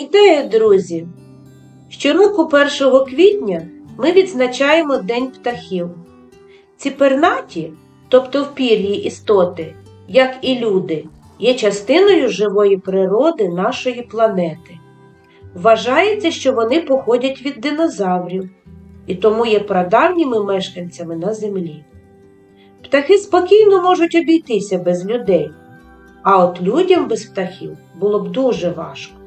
Вітаю, друзі! Щороку 1 квітня ми відзначаємо День птахів. Ці пернаті, тобто впір'ї істоти, як і люди, є частиною живої природи нашої планети. Вважається, що вони походять від динозаврів і тому є прадавніми мешканцями на землі. Птахи спокійно можуть обійтися без людей, а от людям без птахів було б дуже важко.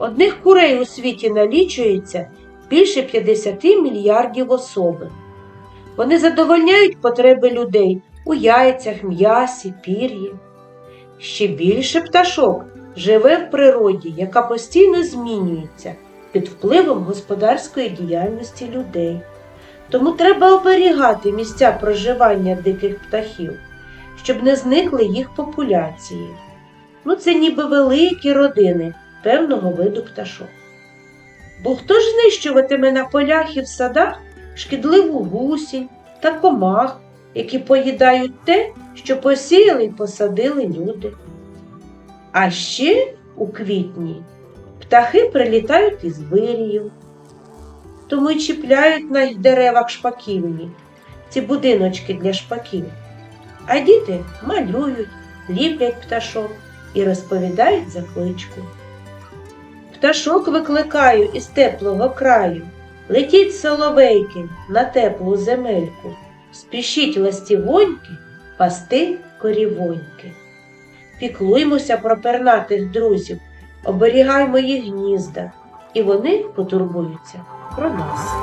Одних курей у світі налічується більше 50 мільярдів особин. Вони задовольняють потреби людей у яйцях, м'ясі, пір'ї. Ще більше пташок живе в природі, яка постійно змінюється під впливом господарської діяльності людей. Тому треба оберігати місця проживання диких птахів, щоб не зникли їх популяції. Ну, це ніби великі родини певного виду пташок. Бо хто ж знищуватиме на полях і в садах шкідливу гусінь та комах, які поїдають те, що посіяли й посадили люди. А ще у квітні птахи прилітають із виріїв, тому й чіпляють на деревах шпаківні, ці будиночки для шпаків. А діти малюють, ліплять пташок і розповідають закличку. Пташок викликаю із теплого краю. Летіть соловейки на теплу земельку, спішіть ластівоньки пасти корівоньки. Піклуймося про пернатих друзів, оберігаймо їх гнізда, і вони потурбуються про нас.